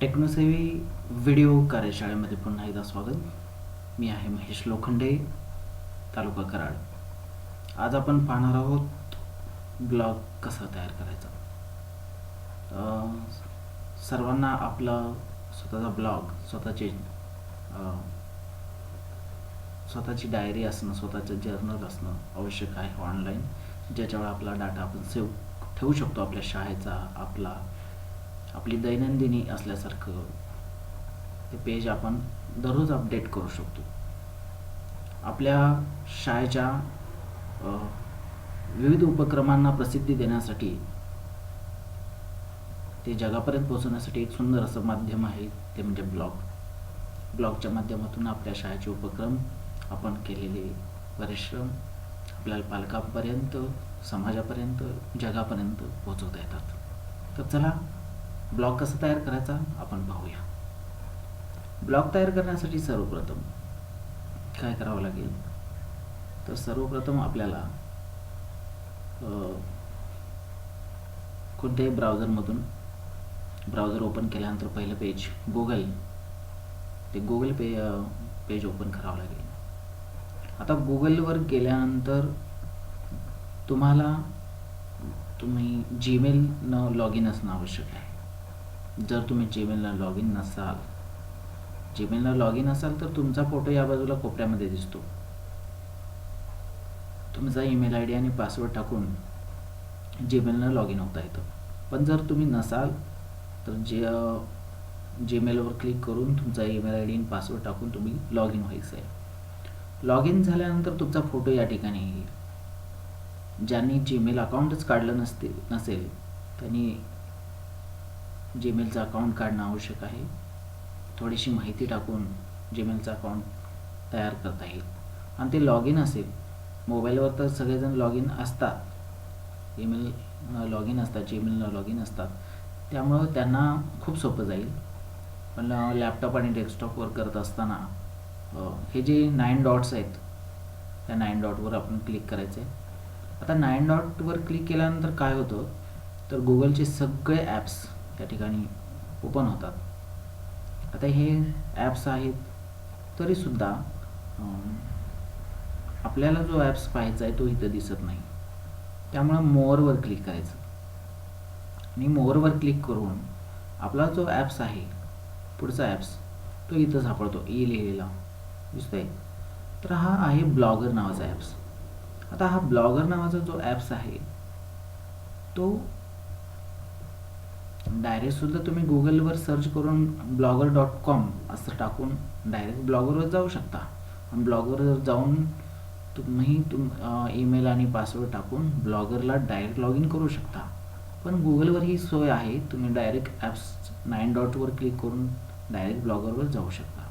Tech-savvy video कार्यशाळेमध्ये पुन्हा एकदा स्वागत. मी आहे महेश लोखंडे तालुका कराड. आज आपण पाहणार आहोत ब्लॉग कसा तयार करायचा. सर्वांना आपला स्वतःचा ब्लॉग स्वतःचे स्वतःची डायरी असणं स्वतःचं जर्नल असणं आवश्यक आहे ऑनलाईन ज्याच्यावर आपला डाटा आपण सेव्ह ठेवू शकतो आपल्या शाळेचा आपला आपली दैनंदिनी असल्यासारखं ते पेज आपण दररोज अपडेट करू शकतो. आपल्या शाळेच्या विविध उपक्रमांना प्रसिद्धी देण्यासाठी ते जगापर्यंत पोहोचवण्यासाठी एक सुंदर असं माध्यम आहे ते म्हणजे ब्लॉग. ब्लॉगच्या माध्यमातून आपल्या शाळेचे उपक्रम आपण केलेले परिश्रम आपल्याला पालकांपर्यंत समाजापर्यंत जगापर्यंत पोहोचवता येतात. तर चला ब्लॉग कसा तयार करायचा? आपण पाहूया. ब्लॉग तयार करण्यासाठी सर्वप्रथम काय करावं लागेल? तर सर्वप्रथम आपल्याला कोणत्याही ब्राउझरमधून ब्राउझर ओपन केल्यानंतर पहिलं पेज गुगल ते गुगल पे पेज ओपन करावं लागेल. आता गुगलवर गेल्यानंतर तुम्हाला तुम्ही जीमेलनं लॉग इन असणं आवश्यक आहे. जर तुम्ही जीमेलला लॉग इन नसाल जीमेलला लॉग इन असाल तर तुमचा फोटो या बाजूला कोपऱ्यामध्ये दिसतो. तुमचा ईमेल आय डी आणि पासवर्ड टाकून जीमेलनं लॉग इन होता येतं पण जर तुम्ही नसाल तर जे जीमेलवर क्लिक करून तुमचा ईमेल आय डी आणि पासवर्ड टाकून तुम्ही लॉग इन व्हायचं आहे लॉग इन झाल्यानंतर तुमचा फोटो या ठिकाणी येईल. ज्यांनी जीमेल अकाउंटच काढलं नसते नसेल त्यांनी जीमेलचं अकाउंट काढणं आवश्यक आहे. थोडीशी माहिती टाकून जीमेलचं अकाउंट तयार करता येईल. आणि ते लॉग इन असेल. मोबाईलवर तर सगळेजण लॉग इन असतात. ईमेल लॉग इन असतात. जीमेल लॉग इन असतात. त्यामुळं त्यांना खूप सोपं जाईल. पण लॅपटॉप आणि डेस्कटॉपवर करत असताना हे जे नाईन डॉट्स आहेत त्या नाईन डॉटवर आपण क्लिक करायचं आहे आता नाईन डॉटवर क्लिक केल्यानंतर काय होतं? तर गुगलचे सगळे ॲप्स त्या ठिकाणी ओपन होतात. आता हे ॲप्स आहेत तरीसुद्धा आपल्याला जो ॲप्स पाहायचा आहे तो इथं दिसत नाही. त्यामुळं मोअरवर क्लिक करायचं. आणि मोअरवर क्लिक करून आपला जो ॲप्स आहे पुढचा ॲप्स तो इथं सापडतो. ई लिहिलेला. दिसतोय? तर हा आहे ब्लॉगर नावाचा ॲप्स आता हा ब्लॉगर नावाचा जो ॲप्स आहे तो डायरेक्ट सुद्धा तुम्ही गुगलवर सर्च करून ब्लॉगर डॉट कॉम असं टाकून डायरेक्ट ब्लॉगरवर जाऊ शकता. आणि ब्लॉगरवर जाऊन तुम्ही तुम ईमेल आणि पासवर्ड टाकून ब्लॉगरला डायरेक्ट लॉग इन करू शकता. पण गुगलवर ही सोय आहे तुम्ही डायरेक्ट ॲप्स नाईन डॉटवर क्लिक करून डायरेक्ट ब्लॉगरवर जाऊ शकता.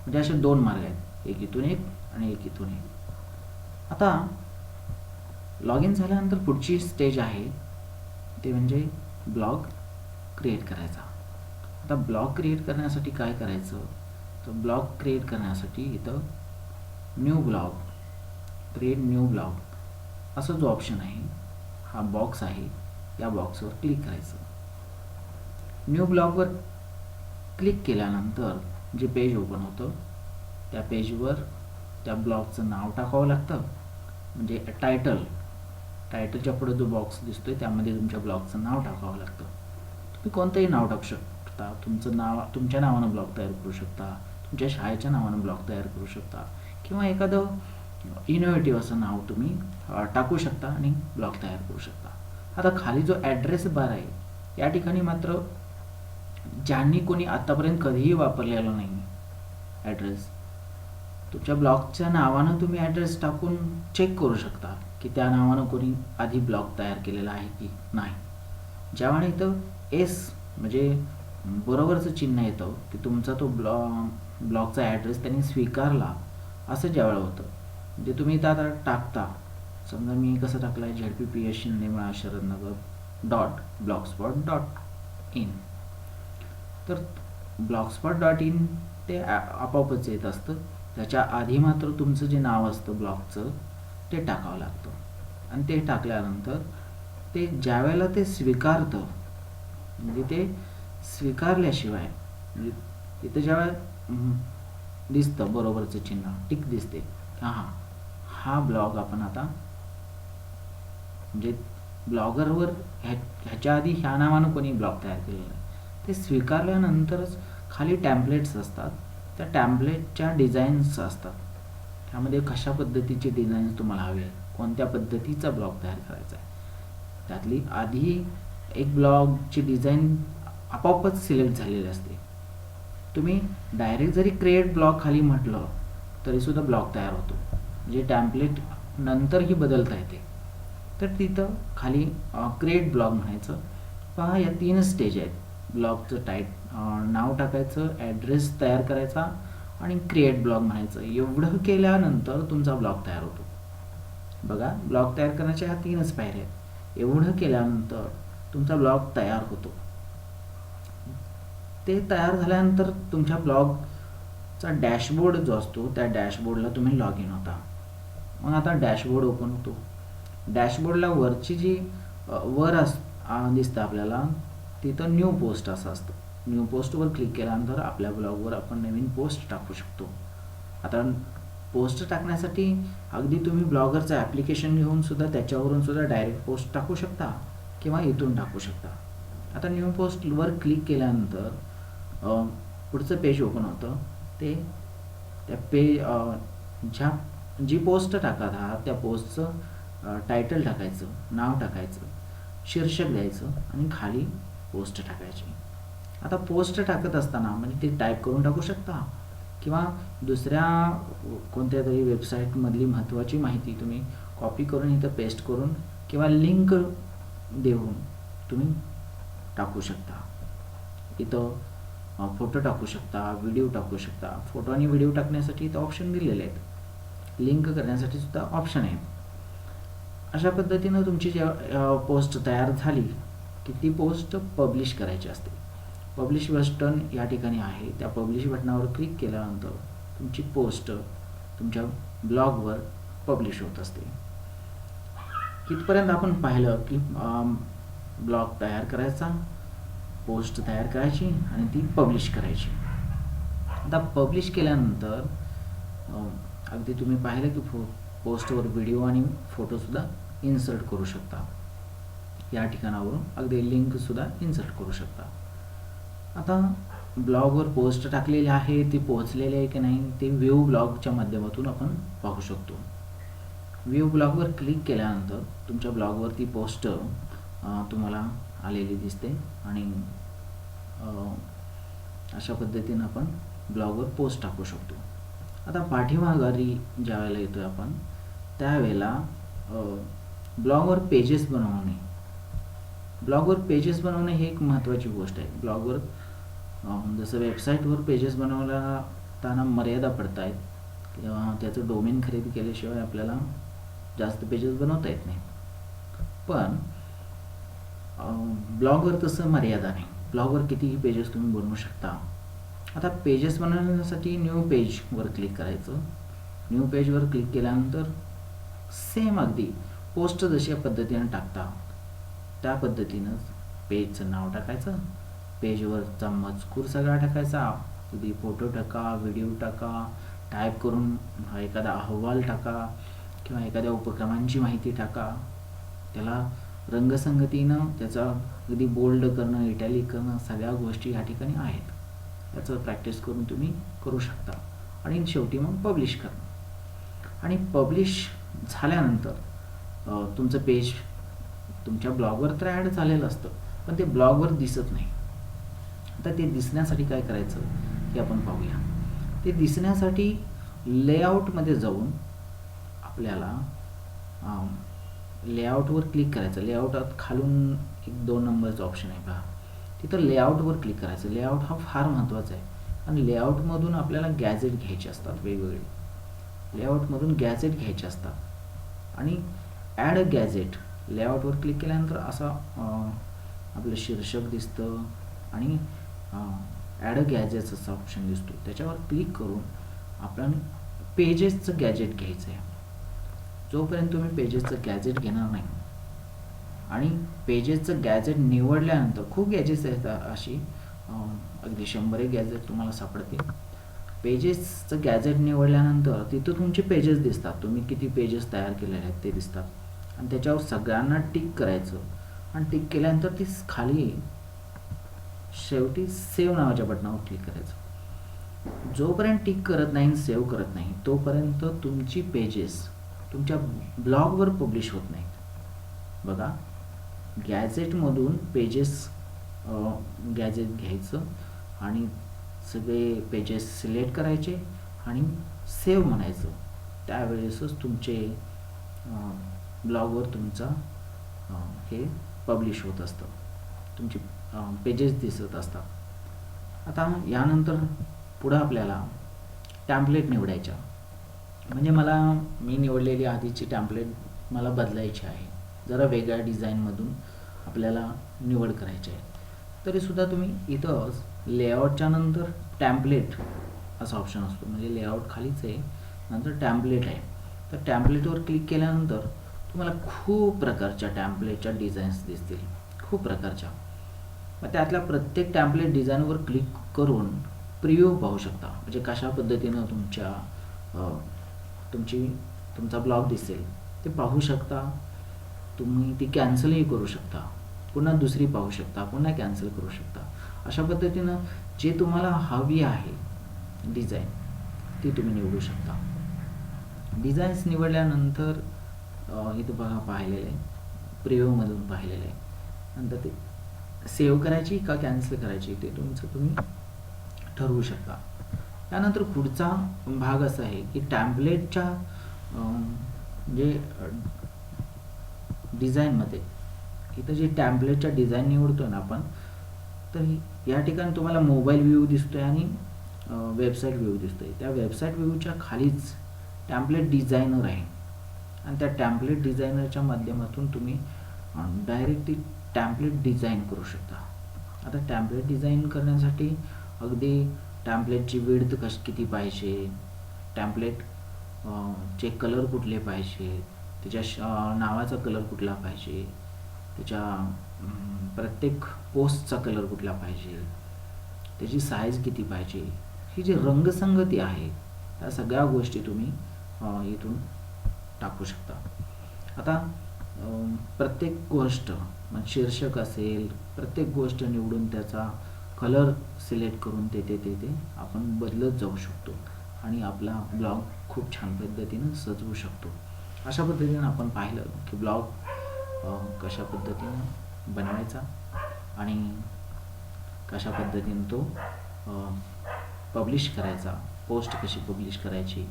म्हणजे असे दोन मार्ग आहेत. एक इथून एक आणि एक इथून एक. आता लॉग इन झाल्यानंतर पुढची स्टेज आहे. ते म्हणजे ब्लॉग क्रिएट करायचा. आता ब्लॉग क्रिएट करण्यासाठी काय करायचं? तर ब्लॉग क्रिएट करण्यासाठी इथं new blog create new blog असा जो ऑप्शन आहे हा बॉक्स आहे या बॉक्सवर क्लिक करायचं. न्यू ब्लॉगवर क्लिक केल्यानंतर जे पेज ओपन होतं त्या पेजवर त्या ब्लॉगचं नाव टाकावं लागतं. म्हणजे टायटल टायटलच्या पुढे जो बॉक्स दिसतो आहे त्यामध्ये तुमच्या ब्लॉगचं नाव टाकावं लागतं. तुम्ही कोणतंही नाव टाकू शकता. तुमचं नाव तुमच्या नावानं ब्लॉग तयार करू शकता. तुमच्या शाळेच्या नावानं ब्लॉग तयार करू शकता. किंवा एखादं इनोव्हेटिव्ह असं नाव तुम्ही टाकू शकता आणि ब्लॉग तयार करू शकता. आता खाली जो ॲड्रेस बार आहे या ठिकाणी मात्र ज्यांनी कोणी आतापर्यंत कधीही वापरलेला नाही ॲड्रेस तुमच्या ब्लॉगच्या नावानं तुम्ही ॲड्रेस टाकून चेक करू शकता की त्या नावानं कोणी आधी ब्लॉग तयार केलेला आहे की नाही. ज्यावेळी इथं एस म्हणजे बरोबरचं चिन्ह येतं की तुमचा तो ब्लॉ ब्लॉगचा ॲड्रेस त्यांनी स्वीकारला असं ज्यावेळेला होतं. म्हणजे तुम्ही इथं आता टाकता. समजा मी कसं टाकलं आहे Z P P S Shindemala Sharadnagar dot blogspot dot in तर ब्लॉगस्पॉट डॉट इन ते आपोआपच येत असतं. त्याच्या आधी मात्र तुमचं जे नाव असतं ब्लॉगचं ते टाकावं लागतं. आणि ते टाकल्यानंतर ते ज्यावेळेला ते स्वीकारतं म्हणजे ते स्वीकारल्याशिवाय म्हणजे तिथं जेव्हा दिसतं बरोबरचं चिन्ह टिक दिसते. हां हा. ब्लॉग आपण आता म्हणजे ब्लॉगरवर ह्या ह्याच्या आधी ह्या नावानं कोणी ब्लॉग तयार केलेला आहे ते स्वीकारल्यानंतरच खाली टॅम्पलेट्स असतात. त्या टॅम्पलेटच्या डिझाईन्स असतात. त्यामध्ये कशा पद्धतीचे डिझाईन्स तुम्हाला हवे कोणत्या पद्धतीचा ब्लॉग तयार करायचा आहे? त्यातली आधी एक ब्लॉगची डिझाईन आपोआपच सिलेक्ट झालेली असते. तुम्ही डायरेक्ट जरी क्रिएट ब्लॉग खाली म्हटलं तरीसुद्धा ब्लॉग तयार होतो. म्हणजे टॅम्पलेट नंतरही बदलता येते. तर तिथं खाली क्रिएट ब्लॉग म्हणायचं. पहा या तीन स्टेज आहेत. ब्लॉगचं टाईट नाव टाकायचं ॲड्रेस तयार करायचा आणि क्रिएट ब्लॉग म्हणायचं. एवढं केल्यानंतर तुमचा ब्लॉग तयार होतो. बघा ब्लॉग तयार करण्याच्या ह्या तीनच पायऱ्या आहेत. एवढं केल्यानंतर तुमचा ब्लॉग तयार होतो. ते तयार झाल्यानंतर तुमच्या ब्लॉगचा डॅशबोर्ड जो असतो त्या डॅशबोर्डला तुम्ही लॉग इन होता. मग आता डॅशबोर्ड ओपन होतो. डॅशबोर्डला वरची जी वर अस दिसतं आपल्याला तिथं न्यू पोस्ट असं असतं. न्यू पोस्टवर क्लिक केल्यानंतर आपल्या ब्लॉगवर आपण नवीन पोस्ट टाकू शकतो. आता पोस्ट टाकण्यासाठी अगदी तुम्ही ब्लॉगरचं ॲप्लिकेशन घेऊन सुद्धा त्याच्यावरून सुद्धा डायरेक्ट पोस्ट टाकू शकता. किंवा इथून टाकू शकता. आता न्यू पोस्टवर क्लिक केल्यानंतर पुढचं पेज ओपन होतं. ते त्या पेज ज्या जी पोस्ट टाकत आहात त्या पोस्टचं टायटल टाकायचं नाव टाकायचं शीर्षक द्यायचं आणि खाली पोस्ट टाकायची. आता पोस्ट टाकत असताना म्हणजे ते टाईप करून टाकू शकता. किंवा दुसऱ्या कोणत्या तरी वेबसाईटमधली महत्त्वाची माहिती तुम्ही कॉपी करून इथं पेस्ट करून किंवा लिंक देऊन तुम्ही टाकू शकता. इथं फोटो टाकू शकता व्हिडिओ टाकू शकता. फोटो आणि व्हिडिओ टाकण्यासाठी इथं ऑप्शन दिलेले आहेत. लिंक करण्यासाठी सुद्धा ऑप्शन आहे अशा पद्धतीनं तुमची ज्या पोस्ट तयार झाली की ती पोस्ट पब्लिश करायची असते. पब्लिश बटन या ठिकाणी आहे. त्या पब्लिश बटनावर क्लिक केल्यानंतर तुमची पोस्ट तुमच्या ब्लॉगवर पब्लिश होत असते. इथपर्यंत आपण पाहिलं की ब्लॉग तयार करायचा पोस्ट तयार करायची आणि ती पब्लिश करायची. आता पब्लिश केल्यानंतर अगदी तुम्ही पाहिलं की फो पोस्टवर व्हिडिओ आणि फोटोसुद्धा इन्सर्ट करू शकता. या ठिकाणावरून अगदी लिंकसुद्धा इन्सर्ट करू शकता. आता ब्लॉगवर पोस्ट टाकलेली आहे ती पोहोचलेली आहे की नाही ते व्ह्यू ब्लॉगच्या माध्यमातून आपण पाहू शकतो. व्ह्यू ब्लॉगवर क्लिक केल्यानंतर तुमच्या ब्लॉगवरती पोस्ट तुम्हाला आलेली दिसते आणि अशा पद्धतीनं आपण ब्लॉगवर पोस्ट टाकू शकतो. आता पाठीमाघारी ज्या वेळेला येतो आपण त्यावेळेला ब्लॉगवर पेजेस बनवणे. ब्लॉगवर पेजेस बनवणे ही एक महत्त्वाची गोष्ट आहे. ब्लॉगवर जसं वेबसाईटवर पेजेस बनवताना मर्यादा पडत आहेत किंवा त्याचं डोमेन खरेदी केल्याशिवाय आपल्याला जास्त पेजेस बनवता येत नाही. पण ब्लॉगवर तसं मर्यादा नाही. ब्लॉगवर कितीही पेजेस तुम्ही बनवू शकता. आता पेजेस बनवण्यासाठी न्यू पेजवर क्लिक करायचं. न्यू पेजवर क्लिक केल्यानंतर सेम अगदी पोस्ट जशा पद्धतीनं टाकता. त्या पद्धतीनंच पेजचं नाव टाकायचं. पेजवरचा मजकूर सगळा टाकायचा. अगदी फोटो टाका व्हिडिओ टाका. टाईप करून एखादा अहवाल टाका. किंवा एखाद्या उपक्रमांची माहिती टाका. त्याला रंगसंगतीनं त्याचा अगदी बोल्ड करणं इटॅलिक करणं सगळ्या गोष्टी या ठिकाणी आहेत. त्याचं प्रॅक्टिस करून तुम्ही करू शकता. आणि शेवटी मग पब्लिश करणं. आणि पब्लिश झाल्यानंतर तुमचं पेज तुमच्या ब्लॉगवर तर ॲड झालेलं असतं पण ते ब्लॉगवर दिसत नाही. आता ते दिसण्यासाठी काय करायचं हे आपण पाहूया. ते दिसण्यासाठी लेआउटमध्ये जाऊन आपल्याला लेआउटवर क्लिक करायचं. लेआउटात खालून एक दोन नंबरचं ऑप्शन आहे पहा. तिथं लेआउटवर क्लिक करायचं. लेआउट हा फार महत्त्वाचा आहे. आणि लेआउटमधून आपल्याला गॅजेट घ्यायचे असतात वेगवेगळे. लेआउटमधून गॅजेट घ्यायचे असतात. आणि ॲड अ गॅजेट लेआउटवर क्लिक केल्यानंतर असा आपलं शीर्षक दिसतं. आणि ॲड गॅजेट्स असा ऑप्शन दिसतो. त्याच्यावर क्लिक करून आपण पेजेसचं गॅजेट घ्यायचं आहे जोपर्यंत तुम्ही पेजेसचं गॅजेट घेणार नाही आणि पेजेसचं गॅजेट निवडल्यानंतर खूप गॅजेट्स आहेत अशी अगदी शंभर एक गॅजेट तुम्हाला सापडतील. पेजेसचं गॅजेट निवडल्यानंतर तिथं तुमचे पेजेस दिसतात. तुम्ही किती पेजेस तयार केलेले आहेत ते दिसतात. आणि त्याच्यावर सगळ्यांना टिक करायचं. आणि टिक केल्यानंतर ती खाली शेवटी सेव्ह नावाच्या बटनावर क्लिक करायचं. जोपर्यंत टिक करत नाही सेव्ह करत नाही तोपर्यंत तुमची पेजेस तुमच्या ब्लॉगवर पब्लिश होत नाहीत. बघा गॅजेटमधून पेजेस गॅजेट घ्यायचं आणि सगळे पेजेस सिलेक्ट करायचे आणि सेव्ह म्हणायचं. त्यावेळेसच तुमचे ब्लॉगवर तुमचा हे पब्लिश होत असतं. तुमची पेजेस दिसत असतात. आता यानंतर पुढं आपल्याला टॅम्पलेट निवडायच्या. म्हणजे मला मी निवडलेली आधीची टॅम्पलेट मला बदलायची आहे. जरा वेगळ्या डिझाईनमधून आपल्याला निवड करायची आहे. तरीसुद्धा तुम्ही इथं लेआउटच्या नंतर टॅम्पलेट असा ऑप्शन असतो. म्हणजे लेआउट खालीच आहे नंतर टॅम्पलेट आहे. तर टॅम्पलेटवर क्लिक केल्यानंतर तुम्हाला खूप प्रकारच्या टॅम्पलेटच्या डिझाईन्स दिसतील. खूप प्रकारच्या. मग त्यातल्या प्रत्येक टॅम्पलेट डिझाईनवर क्लिक करून प्रिव्ह्यू पाहू शकता. म्हणजे कशा पद्धतीनं तुमच्या तुमची तुमचा ब्लॉग दिसेल. ते पाहू शकता. तुम्ही ती कॅन्सलही करू शकता. पुन्हा दुसरी पाहू शकता. पुन्हा कॅन्सल करू शकता. अशा पद्धतीनं जे तुम्हाला हवी आहे डिझाईन ती तुम्ही निवडू शकता. डिझाईन्स निवडल्यानंतर हे इथं बघा पाहिलेलं आहे. प्रिव्ह्यूमधून पाहिलेलं आहे. नंतर ते सेव्ह करायची का कॅन्सल करायची ते तुमचं तुम्ही ठरवू शकता. त्यानंतर पुढचा भाग असा आहे की टॅम्पलेटच्या जे डिझाईनमध्ये इथं जे टॅम्पलेटच्या डिझाईन निवडतो ना आपण तर या ठिकाणी तुम्हाला मोबाईल व्ह्यू दिसतोय आणि वेबसाईट व्ह्यू दिसतोय. त्या वेबसाईट व्ह्यूच्या खालीच टॅम्पलेट डिझायनर आहे. आणि त्या टॅम्पलेट डिझायनरच्या माध्यमातून तुम्ही डायरेक्ट ती टॅम्पलेट डिझाईन करू शकता. आता टॅम्पलेट डिझाईन करण्यासाठी अगदी टॅम्पलेटची विड्थ कशी किती पाहिजे? टॅम्पलेट चे कलर कुठले पाहिजे? त्याच्या श- नावाचा कलर कुठला पाहिजे? त्याच्या प्रत्येक पोस्टचा कलर कुठला पाहिजे? त्याची साईज किती पाहिजे? ही जी रंगसंगती आहे त्या सगळ्या गोष्टी तुम्ही इथून टाकू शकता. आता प्रत्येक गोष्ट शीर्षक असेल प्रत्येक गोष्ट निवडून त्याचा कलर सिलेक्ट करून ते ते ते ते आपण बदलत जाऊ शकतो आणि आपला ब्लॉग खूप छान पद्धतीनं सजवू शकतो. अशा पद्धतीनं आपण पाहिलं की ब्लॉग कशा पद्धतीनं बनवायचा आणि कशा पद्धतीनं तो पब्लिश करायचा पोस्ट कशी पब्लिश करायची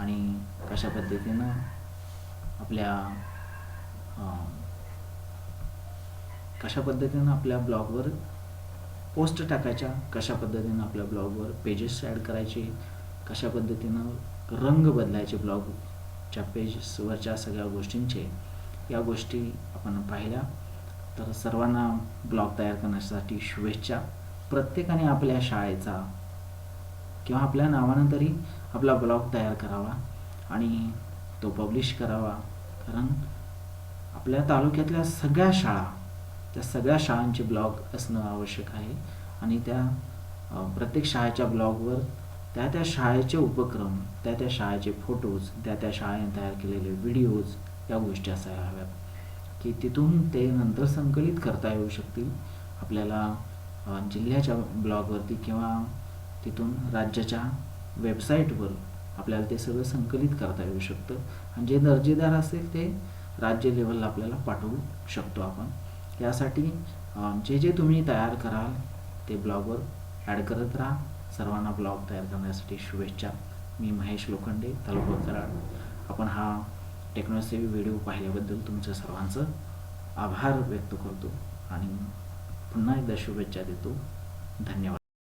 आणि कशा पद्धतीनं आपल्या कशा पद्धतीनं आपल्या ब्लॉगवर पोस्ट टाकायच्या कशा पद्धतीनं आपल्या ब्लॉगवर पेजेस ॲड करायचे कशा पद्धतीनं रंग बदलायचे ब्लॉगच्या पेजेसवरच्या सगळ्या गोष्टींचे या गोष्टी आपण पाहिल्या. तर सर्वांना ब्लॉग तयार करण्यासाठी शुभेच्छा. प्रत्येकाने आपल्या शाळेचा किंवा आपल्या नावानं तरी आपला ब्लॉग तयार करावा आणि तो पब्लिश करावा. कारण आपल्या तालुक्यातल्या सगळ्या शाळा त्या सगळ्या शाळांचे ब्लॉग असणं आवश्यक आहे. आणि त्या प्रत्येक शाळेच्या ब्लॉगवर त्या त्या शाळेचे उपक्रम त्या त्या शाळेचे फोटोज त्या त्या शाळेने तयार केलेले व्हिडिओज या गोष्टी असायला हव्यात. की तिथून ते नंतर संकलित करता येऊ शकतील. आपल्याला जिल्ह्याच्या ब्लॉगवरती किंवा तिथून राज्याच्या वेबसाईटवर आपल्याला ते सगळं संकलित करता येऊ शकतं. आणि जे दर्जेदार असेल ते राज्य लेवलला आपल्याला पाठवू शकतो आपण. यासाठी जे जे तुम्ही तयार कराल ते ब्लॉगवर ॲड करत राहा. सर्वांना ब्लॉग तयार करण्यासाठी शुभेच्छा. मी महेश लोखंडे तालुका कराड. आपण हा टेक्नॉसेवी व्हिडिओ पाहिल्याबद्दल तुमचं सर्वांचं आभार व्यक्त करतो आणि पुन्हा एकदा शुभेच्छा देतो. धन्यवाद.